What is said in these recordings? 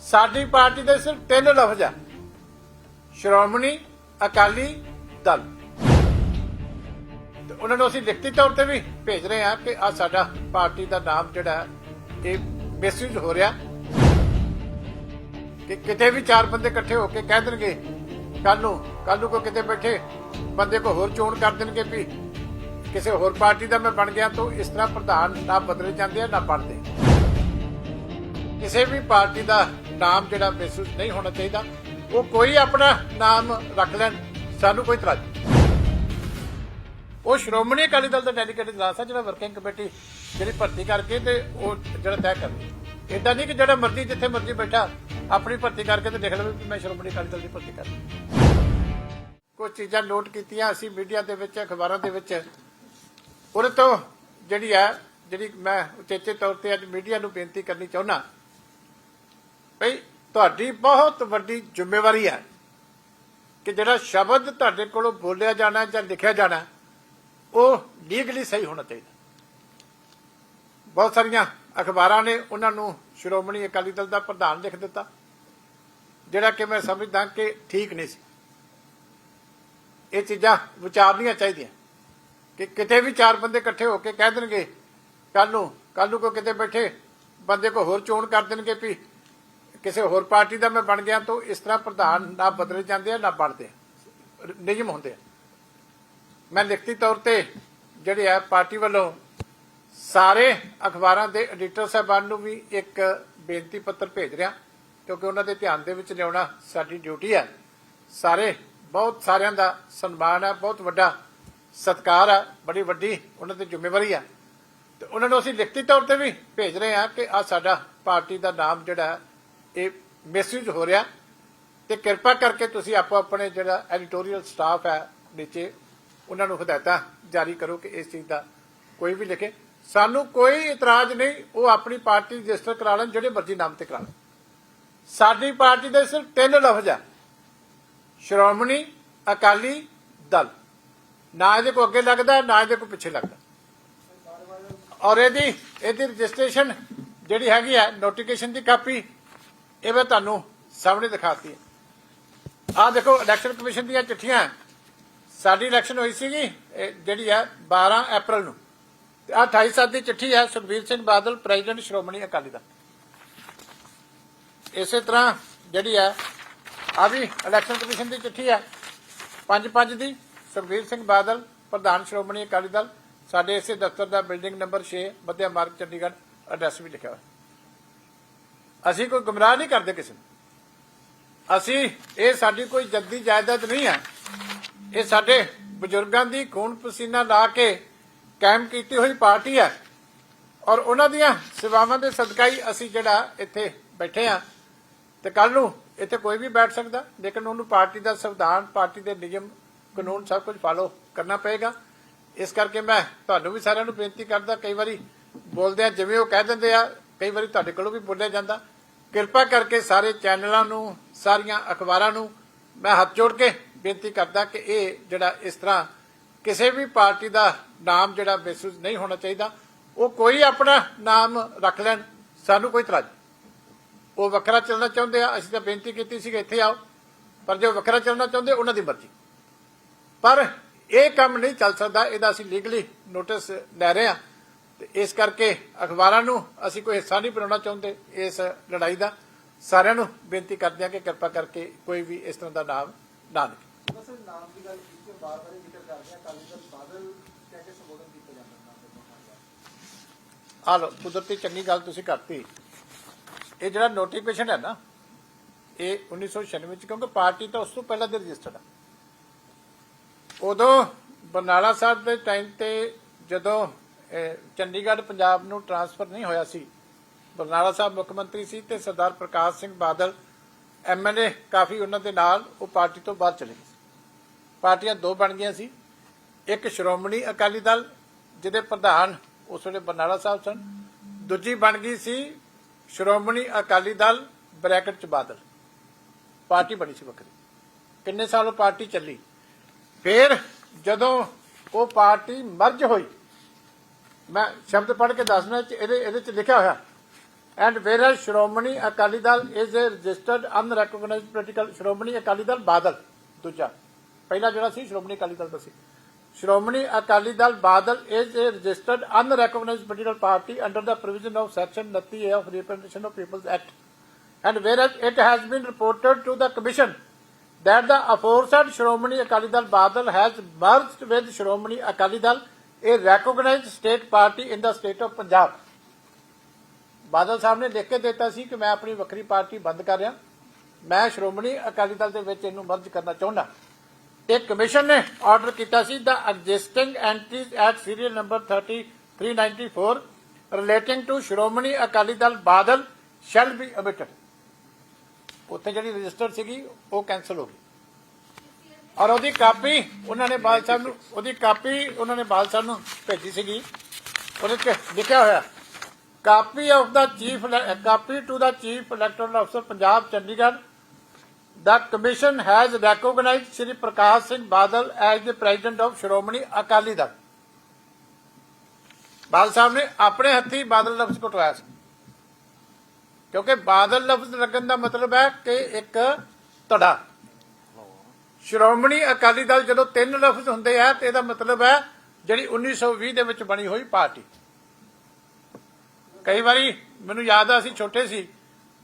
ਸਾਡੀ ਪਾਰਟੀ ਦੇ ਸਿਰਫ ਤਿੰਨ ਲਫ਼ਜ਼ ਆ। ਸ਼੍ਰੋਮਣੀ ਅਕਾਲੀ ਦਲ। ਤੇ ਉਹਨਾਂ ਨੂੰ ਅਸੀਂ ਲਿਖਤੀ ਤੌਰ ਤੇ ਵੀ ਭੇਜ ਰਹੇ ਹਾਂ ਕਿ ਆ ਸਾਡਾ ਪਾਰਟੀ ਦਾ ਨਾਮ ਜਿਹੜਾ ਇਹ ਮਿਸਯੂਜ਼ ਹੋ ਰਿਹਾ। ਕਿ ਕਿਤੇ ਵੀ ਚਾਰ ਬੰਦੇ ਇਕੱਠੇ ਹੋ ਕੇ ਕਹਿ ਦੇਣਗੇ ਕੱਲ ਨੂੰ ਕੱਲ ਨੂੰ ਕੋ ਕਿਤੇ ਬੈਠੇ, ਬੰਦੇ ਕੋ ਹੋਰ ਚੋਣ ਕਰ ਦੇਣਗੇ ਵੀ ਕਿਸੇ ਹੋਰ ਪਾਰਟੀ ਦਾ ਮੈਂ ਬਣ ਗਿਆ ਤਾਂ ਇਸ ਤਰ੍ਹਾਂ ਪ੍ਰਧਾਨ ਨਾ ਬਦਲੇ ਜਾਂਦੇ ਆ, ਨਾ ਬਣਦੇ। ਕਿਸੇ ਵੀ ਪਾਰਟੀ ਦਾ ਨਾਮ ਜਿਹੜਾ ਮਹਿਸੂਸ ਨਹੀਂ ਹੋਣਾ ਚਾਹੀਦਾ, ਉਹ ਕੋਈ ਆਪਣਾ ਨਾਮ ਰੱਖ ਲੈਣ, ਸਾਨੂੰ ਕੋਈ ਇਤਰਾਜ਼ ਉਹ ਸ਼੍ਰੋਮਣੀ ਅਕਾਲੀ ਦਲ ਦਾ ਡੈਲੀਗੇਟ ਇਜਲਾਸ ਆ ਜਿਹੜਾ ਵਰਕਿੰਗ ਕਮੇਟੀ ਜਿਹੜੀ ਭਰਤੀ ਕਰਕੇ ਤੇ ਉਹ ਜਿਹੜਾ ਤੈਅ ਕਰਦੀ ਇਦਾਂ ਨਹੀਂ ਕਿ ਜਿਹੜਾ ਮਰਜ਼ੀ, ਜਿੱਥੇ ਮਰਜ਼ੀ ਬੈਠਾ, ਆਪਣੀ ਭਰਤੀ ਕਰਕੇ ਤੇ ਲਿਖ ਲਵੇ ਵੀ ਮੈਂ ਸ਼੍ਰੋਮਣੀ ਅਕਾਲੀ ਦਲ ਦੀ ਭਰਤੀ ਕਰਨੀ ਕੁਝ ਚੀਜ਼ਾਂ ਨੋਟ ਕੀਤੀਆਂ, ਅਸੀਂ ਮੀਡੀਆ ਦੇ ਵਿੱਚ, ਅਖਬਾਰਾਂ ਦੇ ਵਿੱਚ। ਉਹਦੇ ਤੋਂ ਜਿਹੜੀ ਹੈ, ਜਿਹੜੀ ਮੈਂ ਉਚੇਚੇ ਤੌਰ ਤੇ ਅੱਜ ਮੀਡੀਆ ਨੂੰ ਬੇਨਤੀ ਕਰਨੀ ਚਾਹੁੰਦਾ ਭਈ ਤੁਹਾਡੀ ਬਹੁਤ ਵੱਡੀ ਜ਼ਿੰਮੇਵਾਰੀ ਹੈ ਕਿ ਜਿਹੜਾ ਸ਼ਬਦ ਤੁਹਾਡੇ ਕੋਲੋਂ ਬੋਲਿਆ ਜਾਣਾ ਜਾਂ ਲਿਖਿਆ ਜਾਣਾ, ਉਹ ਲੀਗਲੀ ਸਹੀ ਹੋਣਾ ਚਾਹੀਦਾ। ਬਹੁਤ ਸਾਰੀਆਂ ਅਖਬਾਰਾਂ ਨੇ ਉਹਨਾਂ ਨੂੰ ਸ਼੍ਰੋਮਣੀ ਅਕਾਲੀ ਦਲ ਦਾ ਪ੍ਰਧਾਨ ਲਿਖ ਦਿੱਤਾ, ਜਿਹੜਾ ਕਿ ਮੈਂ ਸਮਝਦਾ ਕਿ ਠੀਕ ਨਹੀਂ ਸੀ। ਇਹ ਚੀਜ਼ਾਂ ਵਿਚਾਰਨੀਆਂ ਚਾਹੀਦੀਆਂ ਕਿ ਕਿਤੇ ਵੀ ਚਾਰ ਬੰਦੇ ਇਕੱਠੇ ਹੋ ਕੇ ਕਹਿ ਦੇਣਗੇ ਕੱਲ ਨੂੰ ਕੱਲ ਨੂੰ ਕੋ ਕਿਤੇ ਬੈਠੇ, ਬੰਦੇ ਕੋ ਹੋਰ ਚੋਣ ਕਰ ਦੇਣਗੇ ਵੀ ਕਿਸੇ ਹੋਰ ਪਾਰਟੀ ਦਾ ਮੈਂ ਬਣ ਗਿਆ ਤਾਂ ਇਸ ਤਰ੍ਹਾਂ ਪ੍ਰਧਾਨ ਨਾ ਬਦਲੇ ਜਾਂਦੇ ਆ, ਨਾ ਬਣਦੇ। ਨਿਯਮ ਹੁੰਦੇ ਮੈਂ ਲਿਖਤੀ ਤੌਰ ਤੇ ਜਿਹੜੇ ਆ ਪਾਰਟੀ ਵੱਲੋਂ ਸਾਰੇ ਅਖਬਾਰਾਂ ਦੇ ਐਡੀਟਰ ਸਾਹਿਬਾਨ ਨੂੰ ਵੀ ਇੱਕ ਬੇਨਤੀ ਪੱਤਰ ਭੇਜ ਰਿਹਾ, ਕਿਉਂਕਿ ਉਹਨਾਂ ਦੇ ਧਿਆਨ ਦੇ ਵਿੱਚ ਲਿਆਉਣਾ ਸਾਡੀ ਡਿਊਟੀ ਹੈ ਸਾਰੇ, ਬਹੁਤ ਸਾਰਿਆਂ ਦਾ ਸਨਮਾਨ ਹੈ ਬਹੁਤ ਵੱਡਾ ਸਤਿਕਾਰ ਹੈ ਬੜੀ ਵੱਡੀ ਉਹਨਾਂ ਦੀ ਜ਼ਿੰਮੇਵਾਰੀ ਹੈ ਤੇ ਉਹਨਾਂ ਨੂੰ ਅਸੀਂ ਲਿਖਤੀ ਤੌਰ ਤੇ ਵੀ ਭੇਜ ਰਹੇ ਹਾਂ ਕਿ ਆ ਸਾਡਾ ਪਾਰਟੀ ਦਾ ਨਾਮ ਜਿਹੜਾ ਇਹ ਮਿਸਯੂਜ਼ ਹੋ ਰਿਹਾ ਤੇ ਕਿਰਪਾ ਕਰਕੇ ਤੁਸੀਂ ਆਪੋ ਆਪਣੇ ਜਿਹੜਾ ਐਡੀਟੋਰੀਅਲ ਸਟਾਫ ਹੈ ਨੀਚੇ, ਉਹਨਾਂ ਨੂੰ ਹਦਾਇਤਾਂ ਜਾਰੀ ਕਰੋ ਕਿ ਇਸ ਚੀਜ਼ ਦਾ ਕੋਈ ਵੀ ਲਿਖੇ। ਸਾਨੂੰ ਕੋਈ ਇਤਰਾਜ਼ ਨਹੀਂ, ਉਹ ਆਪਣੀ ਪਾਰਟੀ ਰਜਿਸਟਰ ਕਰਾ ਲੈਣ, ਜਿਹੜੇ ਮਰਜ਼ੀ ਨਾਮ ਤੇ ਕਰਾ ਲੈਣ। ਸਾਡੀ ਪਾਰਟੀ ਦੇ ਸਿਰਫ ਤਿੰਨ ਲਫ਼ਜ਼ ਆ। ਸ਼੍ਰੋਮਣੀ ਅਕਾਲੀ ਦਲ। ਨਾ ਇਹਦੇ ਕੋ ਅੱਗੇ ਲੱਗਦਾ, ਨਾ ਇਹਦੇ ਕੋ ਪਿੱਛੇ ਲੱਗਦਾ। ਔਰ ਇਹਦੀ ਇਹਦੀ ਰਜਿਸਟ੍ਰੇਸ਼ਨ ਜਿਹੜੀ ਹੈਗੀ ਹੈ ਨੋਟੀਫਿਕੇਸ਼ਨ ਦੀ ਕਾਪੀ ਇਹ ਮੈਂ ਤੁਹਾਨੂੰ ਸਾਹਮਣੇ ਦਿਖਾਤੀ ਹੈ। ਆਹ ਦੇਖੋ ਇਲੈਕਸ਼ਨ ਕਮਿਸ਼ਨ ਦੀਆਂ ਚਿੱਠੀਆਂ। ਸਾਡੀ ਇਲੈਕਸ਼ਨ ਹੋਈ ਸੀਗੀ ਜਿਹੜੀ ਹੈ 12 ਅਪ੍ਰੈਲ ਨੂੰ। ਤੇ ਆਹ 28 ਸੱਤ ਦੀ ਚਿੱਠੀ ਹੈ, ਸੁਖਬੀਰ ਸਿੰਘ ਬਾਦਲ, ਪ੍ਰੈਜ਼ੀਡੈਂਟ ਸ਼੍ਰੋਮਣੀ ਅਕਾਲੀ ਦਲ। ਇਸੇ ਤਰ੍ਹਾਂ ਜਿਹੜੀ ਹੈ ਆ ਵੀ ਇਲੈਕਸ਼ਨ ਕਮਿਸ਼ਨ ਦੀ ਚਿੱਠੀ ਹੈ 5-5 ਦੀ, ਸੁਖਬੀਰ ਸਿੰਘ ਬਾਦਲ, ਪ੍ਰਧਾਨ ਸ਼੍ਰੋਮਣੀ ਅਕਾਲੀ ਦਲ। ਸਾਡੇ ਇਸੇ ਦਫ਼ਤਰ ਦਾ ਬਿਲਡਿੰਗ ਨੰਬਰ 6 ਮੱਧਿਆ ਮਾਰਗ, ਚੰਡੀਗੜ੍ਹ ਐਡਰੈਸ ਵੀ ਲਿਖਿਆ ਹੋਇਆ। ਅਸੀਂ ਕੋਈ ਗੁੰਮਰਾਹ ਨਹੀਂ ਕਰਦੇ ਕਿਸੇ ਨੂੰ। ਅਸੀਂ, ਇਹ ਸਾਡੀ ਕੋਈ ਜੱਦੀ ਜਾਇਦਾਦ ਨਹੀਂ ਹੈ। ਇਹ ਸਾਡੇ ਬਜ਼ੁਰਗਾਂ ਦੀ ਖੂਨ ਪਸੀਨਾ ਲਾ ਕੇ ਕਾਇਮ ਕੀਤੀ ਹੋਈ ਪਾਰਟੀ ਹੈ। ਔਰ ਉਹਨਾਂ ਦੀਆਂ ਸੇਵਾਵਾਂ ਦੇ ਸਦਕਾ ਹੀ ਅਸੀਂ ਜਿਹੜਾ ਇੱਥੇ ਬੈਠੇ ਆ ਤੇ ਕੱਲ ਨੂੰ ਇੱਥੇ ਕੋਈ ਵੀ ਬੈਠ ਸਕਦਾ। ਲੇਕਿਨ ਉਹਨੂੰ ਪਾਰਟੀ ਦਾ ਸੰਵਿਧਾਨ, ਪਾਰਟੀ ਦੇ ਨਿਯਮ, ਕਾਨੂੰਨ ਸਭ ਕੁਝ ਫਾਲੋ ਕਰਨਾ ਪਏਗਾ। ਇਸ ਕਰਕੇ ਮੈਂ ਤੁਹਾਨੂੰ ਵੀ ਸਾਰਿਆਂ ਨੂੰ ਬੇਨਤੀ ਕਰਦਾ, ਕਈ ਵਾਰੀ ਬੋਲਦੇ ਆ ਜਿਵੇਂ ਉਹ ਕਹਿ ਦਿੰਦੇ ਆ ਕਈ ਵਾਰੀ ਤੁਹਾਡੇ ਕੋਲੋਂ ਵੀ ਬੋਲਿਆ ਜਾਂਦਾ। ਕਿਰਪਾ ਕਰਕੇ ਸਾਰੇ ਚੈਨਲਾਂ ਨੂੰ, ਸਾਰੀਆਂ ਅਖਬਾਰਾਂ ਨੂੰ ਮੈਂ ਹੱਥ ਜੋੜ ਕੇ ਬੇਨਤੀ ਕਰਦਾ ਕਿ ਇਹ ਜਿਹੜਾ ਇਸ ਤਰ੍ਹਾਂ ਕਿਸੇ ਵੀ ਪਾਰਟੀ ਦਾ ਨਾਮ ਜਿਹੜਾ ਮਹਿਸੂਸ ਨਹੀਂ ਹੋਣਾ ਚਾਹੀਦਾ, ਉਹ ਕੋਈ ਆਪਣਾ ਨਾਮ ਰੱਖ ਲੈਣ। ਸਾਨੂੰ ਕੋਈ ਤਰਾਜ਼ ਉਹ ਵੱਖਰਾ ਚੱਲਣਾ ਚਾਹੁੰਦੇ ਆ, ਅਸੀਂ ਤਾਂ ਬੇਨਤੀ ਕੀਤੀ ਸੀ ਕਿ ਇੱਥੇ ਆਓ। ਪਰ ਜੋ ਵੱਖਰਾ ਚੱਲਣਾ ਚਾਹੁੰਦੇ, ਉਹਨਾਂ ਦੀ ਮਰਜ਼ੀ। ਪਰ ਇਹ ਕੰਮ ਨਹੀਂ ਚੱਲ ਸਕਦਾ, ਇਹਦਾ ਅਸੀਂ ਲੀਗਲੀ ਨੋਟਿਸ ਲੈ ਰਹੇ ਹਾਂ। ਤੇ ਇਸ ਕਰਕੇ ਅਖਬਾਰਾਂ ਨੂੰ ਅਸੀਂ ਕੋਈ ਹਿੱਸਾ ਨਹੀਂ ਬਣਾਉਣਾ ਚਾਹੁੰਦੇ ਇਸ ਲੜਾਈ ਦਾ। ਸਾਰਿਆਂ ਨੂੰ ਬੇਨਤੀ ਕਰਦੇ ਹਾਂ ਕਿ ਕਿਰਪਾ ਕਰਕੇ ਕੋਈ ਵੀ ਇਸ ਤਰ੍ਹਾਂ ਦਾ ਨਾਮ ਨਾ ਲਿਖੇ। ਬਸ ਨਾਮ ਦੀ ਗੱਲ ਕੀਤੀ ਬਾਰ ਬਾਰ ਇਹ ਜ਼ਿਕਰ ਕਰਦੇ ਆ ਕਾਲੀ ਦਲ ਬਾਦਲ ਕਹਿ ਕੇ ਸੰਬੋਧਨ ਕੀਤਾ ਜਾਂਦਾ ਨਾਮ ਦੇ ਮਹਾਰਾਜਾ ਆ ਲੋ ਕੁਦਰਤੀ ਚੰਗੀ ਗੱਲ ਤੁਸੀਂ ਕਰਤੀ। ਇਹ ਜਿਹੜਾ ਨੋਟੀਫਿਕੇਸ਼ਨ ਹੈ ਨਾ ਇਹ 1996 ਵਿੱਚ ਕਿਉਂਕਿ ਪਾਰਟੀ ਤਾਂ ਉਸ ਤੋਂ ਪਹਿਲਾਂ ਦੇ ਰਜਿਸਟਰਡ ਹੈ ਉਦੋਂ ਬਰਨਾਲਾ ਸਾਹਿਬ ਦੇ ਟਾਈਮ ਤੇ ਜਦੋਂ ਚੰਡੀਗੜ੍ਹ ਪੰਜਾਬ ਨੂੰ ਟਰਾਂਸਫਰ ਨਹੀਂ ਹੋਇਆ ਸੀ। ਬਰਨਾਲਾ ਸਾਹਿਬ ਮੁੱਖ ਮੰਤਰੀ ਸੀ ਤੇ ਸਰਦਾਰ ਪ੍ਰਕਾਸ਼ ਸਿੰਘ ਬਾਦਲ ਐਮਐਲਏ ਕਾਫੀ ਉਹਨਾਂ ਦੇ ਨਾਲ, ਉਹ ਪਾਰਟੀ ਤੋਂ ਬਾਹਰ ਚਲੇ ਗਏ। ਪਾਰਟੀਆਂ ਦੋ ਬਣ ਗਈਆਂ ਸੀ। ਇੱਕ ਸ਼੍ਰੋਮਣੀ ਅਕਾਲੀ ਦਲ, ਜਿਹਦੇ ਪ੍ਰਧਾਨ ਉਸ ਵੇਲੇ ਬਰਨਾਲਾ ਸਾਹਿਬ ਸਨ। ਦੂਜੀ ਬਣ ਗਈ ਸੀ ਸ਼੍ਰੋਮਣੀ ਅਕਾਲੀ ਦਲ, ਬ੍ਰੈਕਟ ਚ ਬਾਦਲ। ਪਾਰਟੀ ਬਣੀ ਸੀ ਵੱਖਰੀ। ਕਿੰਨੇ ਸਾਲ ਉਹ ਪਾਰਟੀ ਚੱਲੀ? ਫਿਰ ਜਦੋਂ ਉਹ ਪਾਰਟੀ ਮਰਜ ਹੋਈ ਮੈਂ ਸ਼ਬਦ ਪੜ੍ਹ ਕੇ ਦੱਸਣਾ ਕਿ ਇਹਦੇ ਇਹਦੇ ਚ ਲਿਖਿਆ ਹੋਇਆ and whereas Shiromani Akali Dal is a registered unrecognised political Shiromani Akali Dal Badal ਦੂਜਾ ਪਹਿਲਾ ਜਿਹੜਾ ਸੀ ਸ਼੍ਰੋਮਣੀ ਅਕਾਲੀ ਦਲ ਦਾ ਸੀ Shiromani Akali Dal Badal is a registered unrecognised political party under the provision of section 29A of representation of people's act and where it has been reported to the commission that the aforesaid Shromani Akali Dal Badal has merged with Shromani Akali Dal a recognized state party in the state of Punjab. Badal sahib ਨੇ ਲਿਖ ਕੇ ਦਿੱਤਾ ਸੀ ਕਿ ਮੈਂ ਆਪਣੀ ਵੱਖਰੀ party ਬੰਦ ਕਰ ਰਿਹਾ। ਮੈਂ ਸ਼੍ਰੋਮਣੀ ਅਕਾਲੀ ਦਲ ਦੇ ਵਿੱਚ ਇਹਨੂੰ ਮਰਜ ਕਰਨਾ ਚਾਹੁੰਦਾ। ਇੱਕ ਕਮਿਸ਼ਨ ਨੇ ਆਰਡਰ ਕੀਤਾ ਸੀ the existing entries at serial number 3394 relating to Shiromani Akali Dal Badal shall be abated ਉੱਥੇ ਜਿਹੜੀ ਰਜਿਸਟਰ ਸੀਗੀ, ਉਹ ਕੈਨਸਲ ਹੋ ਗਈ। ਔਰ ਉਹਦੀ ਕਾਪੀ ਉਹਨਾਂ ਨੇ ਬਾਲ ਸਾਹਿਬ ਨੂੰ, ਉਹਦੀ ਕਾਪੀ ਉਹਨਾਂ ਨੇ ਬਾਲ ਸਾਹਿਬ ਨੂੰ ਭੇਜੀ ਸੀਗੀ। ਉਹਦੇ ਤੇ ਲਿਖਿਆ ਹੋਇਆ, copy of the chief copy to the chief electoral officer Punjab, Chandigarh. The commission has recognized Shri Prakash Singh Badal as the president of Shiromani Akali Dal. Badal sahib ਨੇ ਆਪਣੇ ਹੱਥੀ ਬਾਦਲ ਲਫ਼ਜ਼ ਕਟਵਾਇਆ ਸੀ। ਕਿਉਂਕਿ ਬਾਦਲ ਲਫ਼ਜ਼ ਲੱਗਣ ਦਾ ਮਤਲਬ ਹੈ ਕਿ ਇੱਕ ਧੜਾ। ਸ਼੍ਰੋਮਣੀ ਅਕਾਲੀ ਦਲ ਜਦੋਂ ਤਿੰਨ ਲਫ਼ਜ਼ ਹੁੰਦੇ ਆ, ਤੇ ਇਹਦਾ ਮਤਲਬ ਹੈ ਜਿਹੜੀ 1920 ਦੇ ਵਿੱਚ ਬਣੀ ਹੋਈ ਪਾਰਟੀ। ਕਈ ਵਾਰੀ ਮੈਨੂੰ ਯਾਦ ਆ, ਅਸੀਂ ਛੋਟੇ ਸੀ,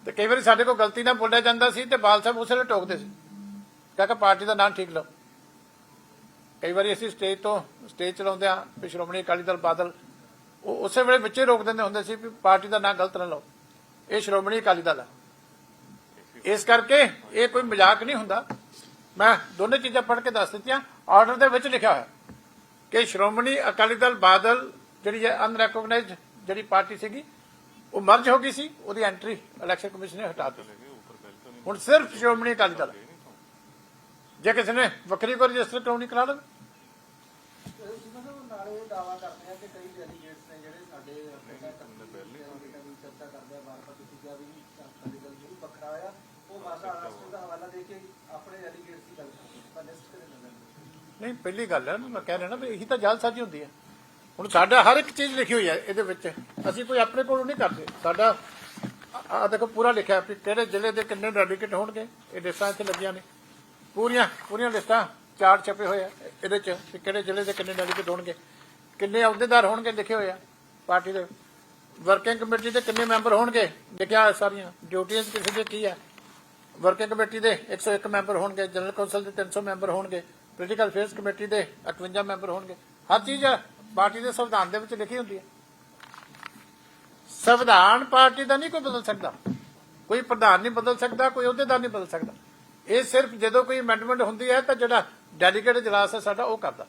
ਤੇ ਕਈ ਵਾਰੀ ਸਾਡੇ ਕੋਲ ਗਲਤੀ ਨਾਲ ਬੋਲਿਆ ਜਾਂਦਾ ਸੀ, ਤੇ ਬਾਲ ਸਾਹਿਬ ਉਸੇ ਵੇਲੇ ਟੋਕਦੇ ਸੀ। ਕਹਿੰਦਾ ਪਾਰਟੀ ਦਾ ਨਾਮ ਠੀਕ ਲਓ। ਕਈ ਵਾਰੀ ਅਸੀਂ ਸਟੇਜ ਤੋਂ ਸਟੇਜ ਚਲਾਉਂਦੇ ਆ ਵੀ ਸ਼੍ਰੋਮਣੀ ਅਕਾਲੀ ਦਲ ਬਾਦਲ, ਉਹ ਉਸੇ ਵੇਲੇ ਵਿੱਚੇ ਰੋਕ ਦਿੰਦੇ ਹੁੰਦੇ ਸੀ ਵੀ ਪਾਰਟੀ ਦਾ ਨਾਮ ਗਲਤ ਨਾ ਲਓ। ਇਹ ਸ਼੍ਰੋਮਣੀ ਅਕਾਲੀ ਦਲ ਹੈ ਇਸ ਕਰਕੇ ਇਹ ਕੋਈ ਮਜ਼ਾਕ ਨਹੀਂ ਹੁੰਦਾ। ਮੈਂ ਦੋਨੇ ਚੀਜ਼ਾਂ ਪੜ੍ਹ ਕੇ ਦੱਸ ਦਿੱਤੀਆਂ ਆਰਡਰ ਦੇ ਵਿੱਚ ਲਿਖਿਆ ਹੋਇਆ ਕਿ ਸ਼੍ਰੋਮਣੀ ਅਕਾਲੀ ਦਲ ਬਾਦਲ ਜਿਹੜੀ ਹੈ ਅਨਰੈਕੋਗਨਾਈਜ਼ਡ ਜਿਹੜੀ ਪਾਰਟੀ ਸੀਗੀ, ਉਹ ਮਰਜ ਹੋ ਗਈ ਸੀ, ਉਹਦੀ ਐਂਟਰੀ ਇਲੈਕਸ਼ਨ ਕਮਿਸ਼ਨ ਨੇ ਹਟਾ ਦਿੱਤੀ। ਹੁਣ ਸਿਰਫ ਸ਼੍ਰੋਮਣੀ ਅਕਾਲੀ ਦਲ ਜੇ ਕਿਸੇ ਨੇ ਵੱਖਰੀ ਕੋਈ ਰਜਿਸਟਰ ਕਰਾਉਣੀ ਕਰਾ ਲਵੇ। ਜਿਵੇਂ ਸਾਡੇ ਪਹਿਲਾਂ ਚਰਚਾ ਕਰਦੇ ਆ, ਵਾਰ-ਵਾਰ ਤੁਸੀਂ ਕਿਹਾ ਵੀ ਅਕਾਲੀ ਦਲ ਜਿਹੜੀ ਵੱਖਰਾ ਆ ਉਹ ਮਹਾਰਾਸ਼ਟਰ ਦਾ ਹਵਾਲਾ ਦੇ ਕੇ ਆਪਣੇ ਡੈਲੀਗੇਟਸ ਦੀ ਗੱਲ ਕਰਦੇ ਆ ਪਰ ਲਿਸਟ ਕਰੇ ਨਜ਼ਰ ਨਹੀਂ, ਪਹਿਲੀ ਗੱਲ ਹੈ ਨਾ, ਮੈਂ ਕਹਿ ਰਿਹਾ ਨਾ ਵੀ ਇਹੀ ਤਾਂ ਜਾਲਸਾਜ਼ੀ ਹੁੰਦੀ ਹੈ। ਹੁਣ ਸਾਡਾ ਹਰ ਇੱਕ ਚੀਜ਼ ਲਿਖੀ ਹੋਈ ਹੈ ਇਹਦੇ ਵਿੱਚ। ਅਸੀਂ ਕੋਈ ਆਪਣੇ ਕੋਲੋਂ ਨਹੀਂ ਕਰਦੇ। ਸਾਡਾ ਆ ਦੇਖੋ, ਪੂਰਾ ਲਿਖਿਆ ਵੀ ਕਿਹੜੇ ਜ਼ਿਲ੍ਹੇ ਦੇ ਕਿੰਨੇ ਡੈਲੀਗੇਟ ਹੋਣਗੇ? ਇਹ ਲਿਸਟਾਂ ਇੱਥੇ ਲੱਗੀਆਂ ਨੇ। ਪੂਰੀਆਂ ਪੂਰੀਆਂ ਲਿਸਟਾਂ ਚਾਰਟ ਛਪੇ ਹੋਏ ਆ ਇਹਦੇ ਚ ਵੀ ਕਿਹੜੇ ਜ਼ਿਲ੍ਹੇ ਦੇ ਕਿੰਨੇ ਡੈਲੀਗੇਟ ਹੋਣਗੇ। ਕਿੰਨੇ ਅਹੁਦੇਦਾਰ ਹੋਣਗੇ ਲਿਖੇ ਹੋਏ ਆ ਪਾਰਟੀ ਦੇ। ਵਰਕਿੰਗ ਕਮੇਟੀ ਦੇ ਕਿੰਨੇ ਮੈਂਬਰ ਹੋਣਗੇ? ਲਿਖਿਆ ਸਾਰੀਆਂ। ਡਿਊਟੀਆਂ ਕਿਸੇ ਦੇ ਕੀ ਆ? ਵਰਕਿੰਗ ਕਮੇਟੀ ਦੇ 101 ਮੈਂਬਰ ਹੋਣਗੇ, ਜਨਰਲ ਕੌਂਸਲ ਦੇ 300 ਮੈਂਬਰ ਹੋਣਗੇ। ਪੋਲੀਟੀਕਲ ਅਫੇਅਰਸ ਕਮੇਟੀ ਦੇ 58 ਮੈਂਬਰ ਹੋਣਗੇ। ਹਰ ਚੀਜ਼ ਪਾਰਟੀ ਦੇ ਸੰਵਿਧਾਨ ਦੇ ਵਿੱਚ ਲਿਖੀ ਹੁੰਦੀ ਹੈ। ਸੰਵਿਧਾਨ ਪਾਰਟੀ ਦਾ ਨਹੀਂ ਕੋਈ ਬਦਲ ਸਕਦਾ। ਕੋਈ ਪ੍ਰਧਾਨ ਨਹੀਂ ਬਦਲ ਸਕਦਾ, ਕੋਈ ਅਹੁਦੇਦਾਰ ਨਹੀਂ ਬਦਲ ਸਕਦਾ। ਇਹ ਸਿਰਫ ਜਦੋਂ ਕੋਈ ਅਮੈਂਡਮੈਂਟ ਹੁੰਦੀ ਹੈ ਤਾਂ ਜਿਹੜਾ ਡੈਲੀਗੇਟ ਇਜਲਾਸ ਹੈ ਸਾਡਾ ਉਹ ਕਰਦਾ।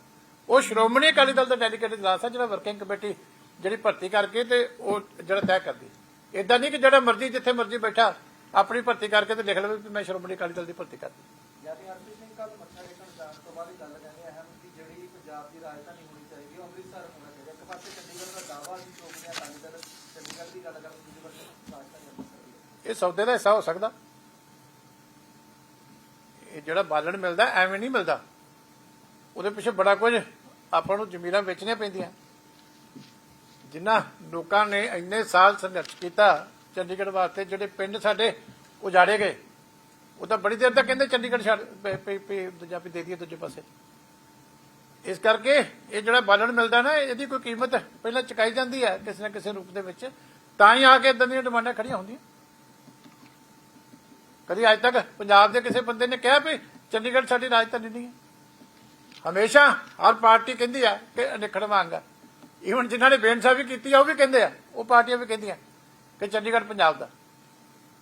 ਉਹ ਸ਼੍ਰੋਮਣੀ ਅਕਾਲੀ ਦਲ ਦਾ ਡੈਲੀਗੇਟ ਇਜਲਾਸ ਹੈ, ਜਿਹੜਾ ਵਰਕਿੰਗ ਕਮੇਟੀ ਜਿਹੜੀ ਭਰਤੀ ਕਰਕੇ ਤੇ ਉਹ ਜਿਹੜਾ ਤੈਅ ਕਰਦੀ। ਇਦਾਂ ਨਹੀਂ ਕਿ ਜਿਹੜਾ ਮਰਜ਼ੀ ਜਿੱਥੇ ਮਰਜ਼ੀ ਬੈਠਾ ਆਪਣੀ ਭਰਤੀ ਕਰਕੇ ਤੇ ਲਿਖ ਲਵੇ ਕਿ ਮੈਂ ਸ਼੍ਰੋਮਣੀ ਅਕਾਲੀ ਦਲ ਦੀ ਭਰਤੀ ਕਰਦੀ। ਯਾਨੀ ਹਰਪ੍ਰੀਤ ਸਿੰਘ ਕੱਲ ਮੱਥਾ ਟੇਕਣ ਜਾਣ ਤੋਂ ਬਾਅਦ ਇਹ ਗੱਲ ਕਹਿੰਦੇ ਅਹਿਮ ਕਿ ਜਿਹੜੀ ਪੰਜਾਬ ਦੀ ਰਾਜਧਾਨੀ ਹੋਣੀ ਚਾਹੀਦੀ ਉਹ ਅੰਮ੍ਰਿਤਸਰ ਹੋਣਾ ਚਾਹੀਦਾ। ਇੱਕ ਪਾਸੇ ਚੰਡੀਗੜ੍ਹ ਦਾ ਦਾਅਵਾ ਸੀ ਸ਼੍ਰੋਮਣੀ ਅਕਾਲੀ ਦਲ ਚੰਡੀਗੜ੍ਹ ਦੀ ਗੱਲ ਕਰਨ ਦੂਜੇ ਪਾਸੇ ਰਾਜਧਾਨੀ ਅੰਮ੍ਰਿਤਸਰ ਦੀ ਇਹ ਸੌਦੇ ਦਾ ਹਿੱਸਾ ਹੋ ਸਕਦਾ। ਇਹ ਜਿਹੜਾ ਬਾਲਣ ਮਿਲਦਾ, ਐਵੇਂ ਨਹੀਂ ਮਿਲਦਾ। ਉਹਦੇ ਪਿੱਛੇ ਬੜਾ ਕੁਝ ਆਪਾਂ ਨੂੰ ਜ਼ਮੀਰਾਂ ਵੇਚਣੀਆਂ ਪੈਂਦੀਆਂ। ਜਿਨ੍ਹਾਂ ਲੋਕਾਂ ਨੇ ਇੰਨੇ ਸਾਲ ਸੰਘਰਸ਼ ਕੀਤਾ, ਚੰਡੀਗੜ੍ਹ ਵਾਸਤੇ ਜਿਹੜੇ ਪਿੰਡ ਸਾਡੇ ਉਜਾੜੇ ਗਏ। ਉਹ ਤਾਂ ਬੜੀ ਦੇਰ ਤੱਕ ਕਹਿੰਦੇ ਚੰਡੀਗੜ੍ਹ ਛੱਡ, ਪੇ- ਪੇ- ਦੂਜਾ ਵੀ ਦੇ ਦਈਏ ਦੂਜੇ ਪਾਸੇ। ਇਸ ਕਰਕੇ ਇਹ ਜਿਹੜਾ ਬਾਲਣ ਮਿਲਦਾ ਨਾ, ਇਹਦੀ ਕੋਈ ਕੀਮਤ ਪਹਿਲਾਂ ਚੁਕਾਈ ਜਾਂਦੀ ਹੈ ਕਿਸੇ ਨਾ ਕਿਸੇ ਰੂਪ ਦੇ ਵਿੱਚ। ਤਾਂ ਹੀ ਆ ਕੇ ਇਦਾਂ ਦੀਆਂ ਡਿਮਾਂਡਾਂ ਖੜੀਆਂ ਹੁੰਦੀਆਂ। ਕਦੀ ਅੱਜ ਤੱਕ ਪੰਜਾਬ ਦੇ ਕਿਸੇ ਬੰਦੇ ਨੇ ਕਿਹਾ ਵੀ ਚੰਡੀਗੜ੍ਹ ਸਾਡੀ ਰਾਜਧਾਨੀ ਨਹੀਂ ਹੈ। ਹਮੇਸ਼ਾ ਹਰ ਪਾਰਟੀ ਕਹਿੰਦੀ ਆ ਕਿ ਅਨਿਖੜ ਮੰਗ ਆ। ਈਵਨ ਜਿਨ੍ਹਾਂ ਨੇ ਬੇਨਸਾ ਵੀ ਕੀਤੀ ਆ, ਉਹ ਵੀ ਕਹਿੰਦੇ ਆ, ਉਹ ਪਾਰਟੀਆਂ ਵੀ ਕਹਿੰਦੀਆਂ ਕਿ ਚੰਡੀਗੜ੍ਹ ਪੰਜਾਬ ਦਾ।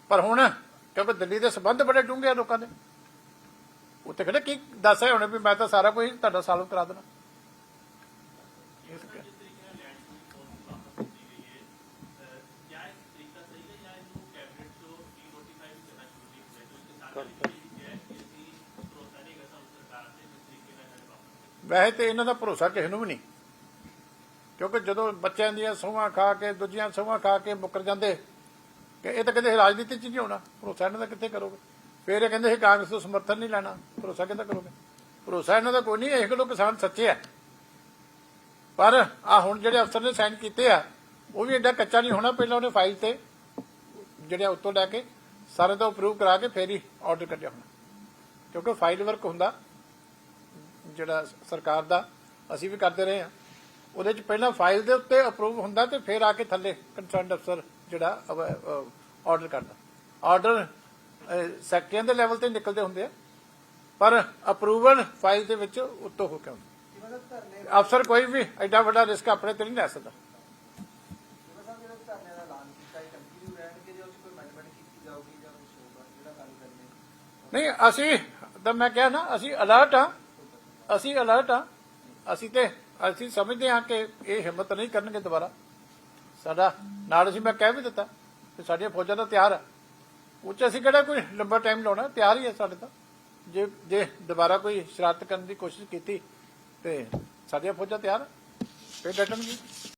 ਪਰ ਹੁਣ ਕਿਉਂਕਿ ਦਿੱਲੀ ਦੇ ਸੰਬੰਧ ਬੜੇ ਡੂੰਘੇ ਆ ਲੋਕਾਂ ਦੇ। ਉੱਥੇ ਕਿਹੜੇ ਕੀ ਦੱਸ ਰਹੇ ਹੋਣੇ ਵੀ ਮੈਂ ਤਾਂ ਸਾਰਾ ਕੁਝ ਤੁਹਾਡਾ ਸਾਲਵ ਕਰਾ ਦੇਣਾ। ਵੈਸੇ ਤੇ ਇਹਨਾਂ ਦਾ ਭਰੋਸਾ ਕਿਸੇ ਨੂੰ ਵੀ ਨਹੀਂ। ਕਿਉਂਕਿ ਜਦੋਂ ਬੱਚਿਆਂ ਦੀਆਂ ਸੋਹਾਂ ਖਾ ਕੇ, ਦੂਜੀਆਂ ਸੋਹਾਂ ਖਾ ਕੇ ਮੁੱਕਰ ਜਾਂਦੇ ਇਹ ਤਾਂ ਕਹਿੰਦੇ ਰਾਜਨੀਤੀ 'ਚ ਨਹੀਂ ਹੋਣਾ, ਭਰੋਸਾ ਇਹਨਾਂ ਦਾ ਕਿੱਥੇ ਕਰੋਗੇ? ਫਿਰ ਇਹ ਕਹਿੰਦੇ ਸੀ ਕਾਂਗਰਸ ਤੋਂ ਸਮਰਥਨ ਨਹੀਂ ਲੈਣਾ, ਭਰੋਸਾ ਕਿੱਦਾਂ ਕਰੋਗੇ? ਭਰੋਸਾ ਇਹਨਾਂ ਦਾ ਕੋਈ ਨਹੀਂ, ਇਹ ਕਿਲੋ ਕਿਸਾਨ ਸੱਚੇ ਆ। ਪਰ ਆ ਹੁਣ ਜਿਹੜੇ ਅਫਸਰ ਨੇ ਸਾਈਨ ਕੀਤੇ ਆ, ਉਹ ਵੀ ਐਡਾ ਕੱਚਾ ਨਹੀਂ ਹੋਣਾ ਪਹਿਲਾਂ ਉਹਨੇ ਫਾਈਲ ਤੇ, ਜਿਹੜੇ ਉੱਤੋਂ ਲੈ ਕੇ ਸਾਰੇ ਤੋਂ ਅਪਰੂਵ ਕਰਾ ਕੇ ਫੇਰ ਹੀ ਆਰਡਰ ਕੱਢਿਆ ਹੋਣਾ। ਕਿਉਂਕਿ ਫਾਈਲ ਵਰਕ ਹੁੰਦਾ, ਜਿਹੜਾ ਸਰਕਾਰ ਦਾ, ਅਸੀਂ ਵੀ ਕਰਦੇ ਰਹੇ ਹਾਂ। ਉਹਦੇ ਚ ਪਹਿਲਾਂ ਫਾਈਲ ਦੇ ਉੱਤੇ ਅਪਰੂਵ ਹੁੰਦਾ ਤੇ ਫਿਰ ਆ ਕੇ ਥੱਲੇ ਕੰਸਰਨਡ ਅਫਸਰ ਜਿਹੜਾ ਆਰਡਰ ਕਰਦਾ। ਆਰਡਰ ਸੈਕਟਰੀਆਂ ਦੇ ਲੈਵਲ ਤੇ ਨਿਕਲਦੇ ਹੁੰਦੇ ਆ, ਪਰ ਅਪਰੂਵਲ ਫਾਈਲ ਦੇ ਵਿੱਚ ਉੱਤੋਂ ਹੋ ਕੇ ਆਉਂਦਾ। ਅਫਸਰ ਕੋਈ ਵੀ ਐਡਾ ਵੱਡਾ ਰਿਸਕ ਆਪਣੇ ਤੇ ਨਹੀਂ ਲੈ ਸਕਦਾ। ਨਹੀਂ, ਅਸੀਂ, ਤਾਂ ਮੈਂ ਕਿਹਾ ਨਾ, ਅਸੀਂ ਅਲਰਟ ਆ ਅਸੀਂ ਅਲਰਟ ਆ ਅਸੀਂ ਤੇ, ਅਸੀਂ ਸਮਝਦੇ ਹਾਂ ਕਿ ਇਹ ਹਿੰਮਤ ਨਹੀਂ ਕਰਨਗੇ ਦੁਬਾਰਾ। ਸਾਡਾ ਨਾਲ ਅਸੀਂ ਮੈਂ ਕਹਿ ਵੀ ਦਿੱਤਾ ਕਿ ਸਾਡੀਆਂ ਫੌਜਾਂ ਤਾਂ ਤਿਆਰ ਆ। ਉੱਚ ਅਸੀਂ ਕਿਹੜਾ ਕੋਈ ਲੰਬਾ ਟਾਈਮ ਲਾਉਣਾ? ਤਿਆਰ ਹੀ ਹੈ ਸਾਡੇ ਤਾਂ। ਜੇ ਜੇ ਦੁਬਾਰਾ ਕੋਈ ਸ਼ਰਾਰਤ ਕਰਨ ਦੀ ਕੋਸ਼ਿਸ਼ ਕੀਤੀ ਤੇ ਸਾਡੀਆਂ ਫੌਜਾਂ ਤਿਆਰ ਆ। ਫਿਰ ਡਟਣਗੇ